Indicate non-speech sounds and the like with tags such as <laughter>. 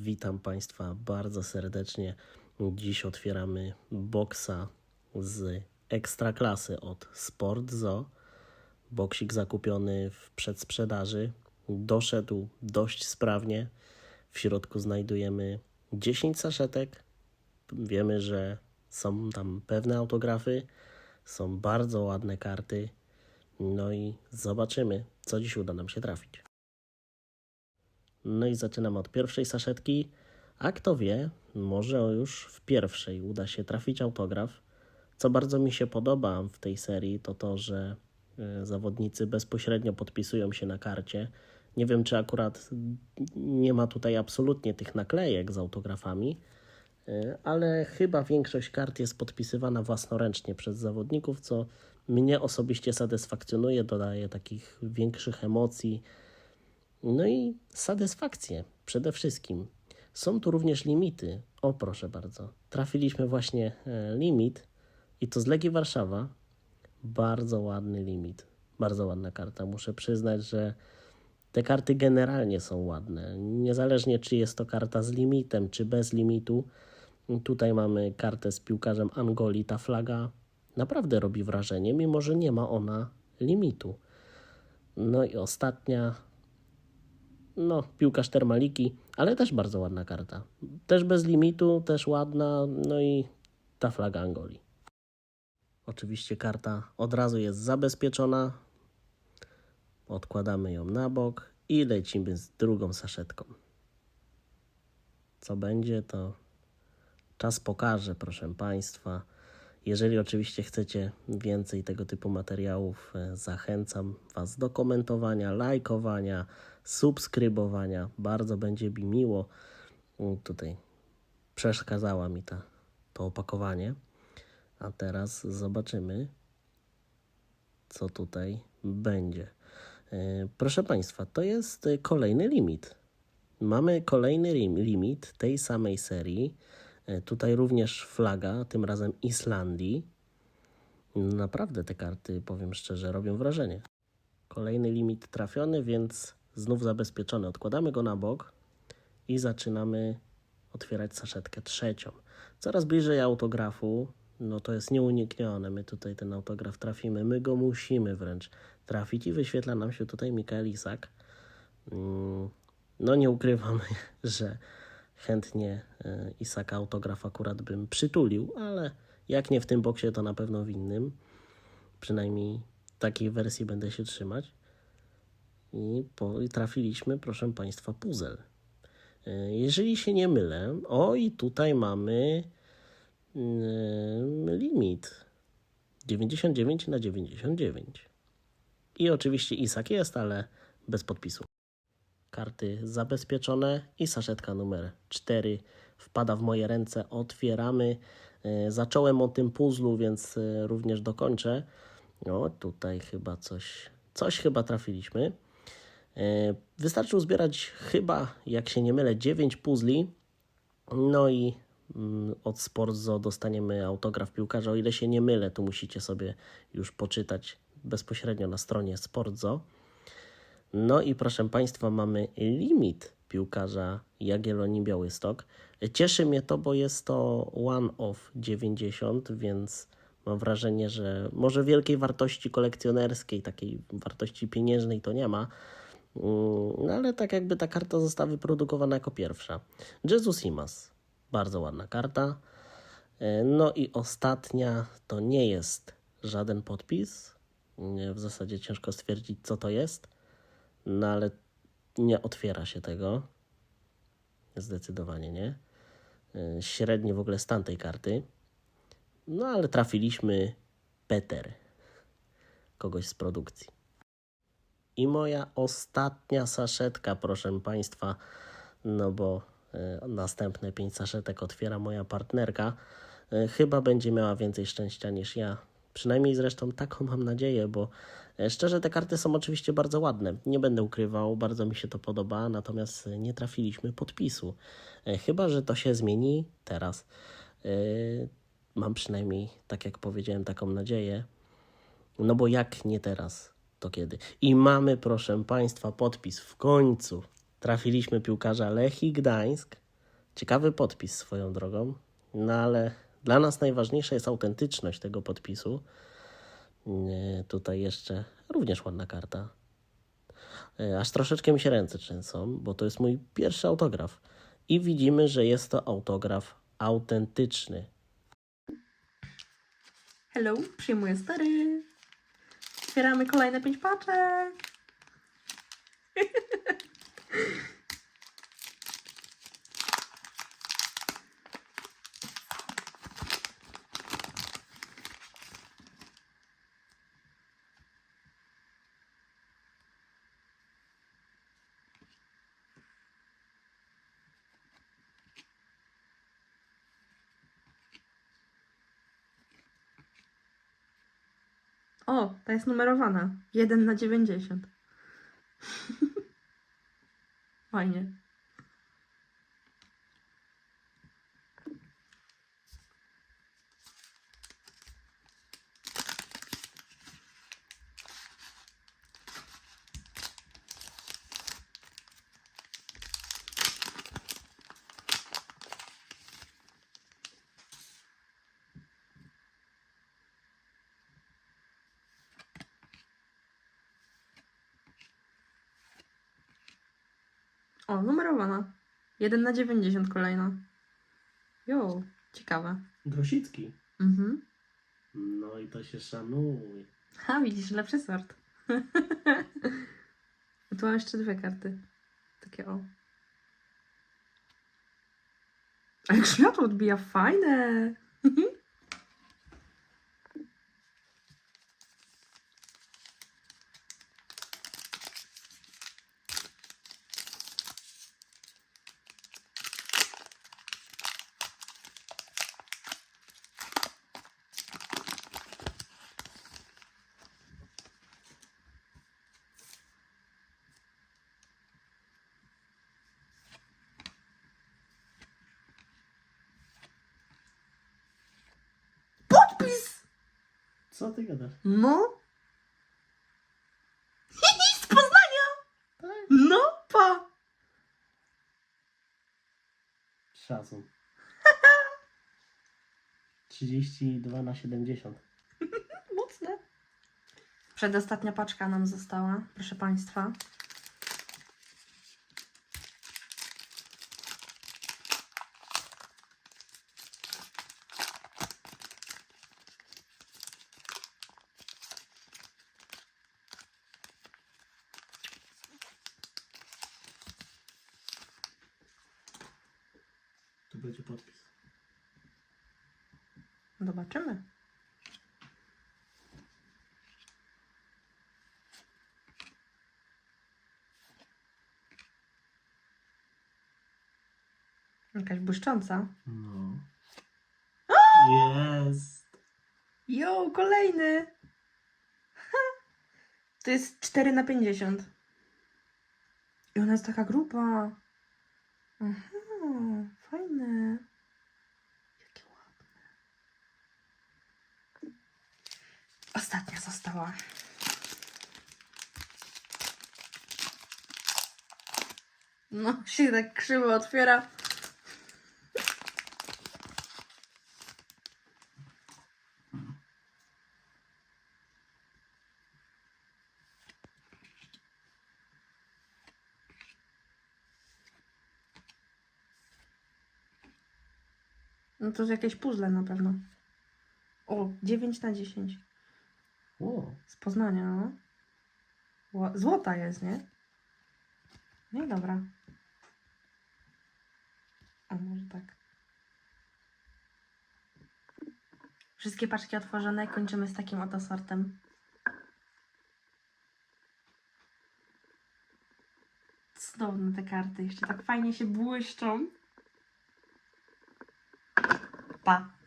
Witam Państwa bardzo serdecznie. Dziś otwieramy boksa z ekstraklasy od Sport Zoo. Boksik zakupiony w przedsprzedaży. Doszedł dość sprawnie. W środku znajdujemy 10 saszetek. Wiemy, że są tam pewne autografy. Są bardzo ładne karty. No i zobaczymy, co dziś uda nam się trafić. No i zaczynamy od pierwszej saszetki. A kto wie, może już w pierwszej uda się trafić autograf. Co bardzo mi się podoba w tej serii, to to, że e, zawodnicy bezpośrednio podpisują się na karcie. Nie wiem, czy akurat nie ma tutaj absolutnie tych naklejek z autografami, e, ale chyba większość kart jest podpisywana własnoręcznie przez zawodników, co mnie osobiście satysfakcjonuje, dodaje takich większych emocji. No i satysfakcję przede wszystkim. Są tu również limity. O, proszę bardzo. Trafiliśmy właśnie e, limit i to z Legii Warszawa. Bardzo ładny limit. Bardzo ładna karta. Muszę przyznać, że te karty generalnie są ładne. Niezależnie czy jest to karta z limitem, czy bez limitu. Tutaj mamy kartę z piłkarzem Angoli. Ta flaga naprawdę robi wrażenie, mimo że nie ma ona limitu. No i ostatnia no, piłkarz Termaliki, ale też bardzo ładna karta. Też bez limitu, też ładna, no i ta flaga Angolii. Oczywiście karta od razu jest zabezpieczona. Odkładamy ją na bok i lecimy z drugą saszetką. Co będzie, to czas pokaże, proszę Państwa. Jeżeli oczywiście chcecie więcej tego typu materiałów, e, zachęcam Was do komentowania, lajkowania, subskrybowania. Bardzo będzie mi miło. Tutaj przeszkadzała mi ta, to opakowanie. A teraz zobaczymy, co tutaj będzie. E, Proszę Państwa, to jest e, kolejny limit. Mamy kolejny lim- limit tej samej serii. E, Tutaj również flaga, tym razem Islandii. Naprawdę te karty, powiem szczerze, robią wrażenie. Kolejny limit trafiony, więc znów zabezpieczony. Odkładamy go na bok i zaczynamy otwierać saszetkę trzecią. Coraz bliżej autografu, no to jest nieuniknione. My tutaj ten autograf trafimy, my go musimy wręcz trafić i wyświetla nam się tutaj Mikael Isak. Mm, No nie ukrywam, <laughs> że chętnie e, Isaka autograf akurat bym przytulił, ale jak nie w tym boksie, to na pewno w innym. Przynajmniej takiej wersji będę się trzymać. I, po, trafiliśmy, proszę Państwa, puzzle. Jeżeli się nie mylę, o i tutaj mamy mm, limit 99 na 99. I oczywiście Isak jest, ale bez podpisu. Karty zabezpieczone i saszetka numer 4 wpada w moje ręce. Otwieramy. E, Zacząłem o tym puzzlu, więc e, również dokończę. No, tutaj chyba coś, coś chyba trafiliśmy. E, Wystarczy uzbierać chyba, jak się nie mylę, 9 puzli. No i mm, od Sportzo dostaniemy autograf piłkarza. O ile się nie mylę, tu musicie sobie już poczytać bezpośrednio na stronie Sportzo. No i proszę Państwa, mamy limit piłkarza Jagiellonii Białystok. Cieszy mnie to, bo jest to one of 90, więc mam wrażenie, że może wielkiej wartości kolekcjonerskiej, takiej wartości pieniężnej to nie ma, Mm, no ale tak jakby ta karta została wyprodukowana jako pierwsza. Jesus Imas, bardzo ładna karta. E, No i ostatnia to nie jest żaden podpis. Nie, W zasadzie ciężko stwierdzić, co to jest, no ale nie otwiera się tego. Zdecydowanie nie. E, Średni w ogóle stan tej karty. No ale trafiliśmy Peter, kogoś z produkcji. I moja ostatnia saszetka, proszę Państwa, no bo e, następne pięć saszetek otwiera moja partnerka. E, chyba będzie miała więcej szczęścia niż ja. Przynajmniej zresztą taką mam nadzieję, bo szczerze te karty są oczywiście bardzo ładne. Nie będę ukrywał, bardzo mi się to podoba, natomiast e, nie trafiliśmy podpisu. E, Chyba, że to się zmieni teraz. E, Mam przynajmniej, tak jak powiedziałem, taką nadzieję. No bo jak nie teraz, to kiedy? I mamy, proszę Państwa, podpis w końcu. Trafiliśmy piłkarza Lechii Gdańsk. Ciekawy podpis swoją drogą, no ale dla nas najważniejsza jest autentyczność tego podpisu. Nie, Tutaj jeszcze również ładna karta. E, Aż troszeczkę mi się ręce trzęsą, bo to jest mój pierwszy autograf. I widzimy, że jest to autograf autentyczny. Hello, przyjmuję stary. Otwieramy kolejne pięć paczek. <laughs> O, ta jest numerowana. 1 na 90. <laughs> Fajnie. O, numerowana. 1 na 90 kolejna. Jo, ciekawe. Grosicki. Mhm. No i to się szanuje. A, widzisz, lepszy sort. <laughs> tu mam jeszcze dwie karty. Takie o. A jak światło odbija, fajne. <laughs> Co ty gadasz? No. <laughs> Z Poznania! No, pa! Szacun. 32 na 70. Mocne. Przedostatnia paczka nam została, proszę Państwa. Będzie podpis. Zobaczymy. Jakaś błyszcząca. No. Jest. Jo, kolejny! Ha! To jest 4 na 50. I ona jest taka gruba. Aha, fajne. Jakie ładne. Ostatnia została. No, się tak krzywo otwiera. No to jest jakieś puzzle na pewno. O, 9 na 10. O, Z Poznania, no. Ła- Złota jest, nie? No i dobra. O, może tak. Wszystkie paczki otworzone. Kończymy z takim oto sortem. Cudowne te karty. Jeszcze tak fajnie się błyszczą. Pa.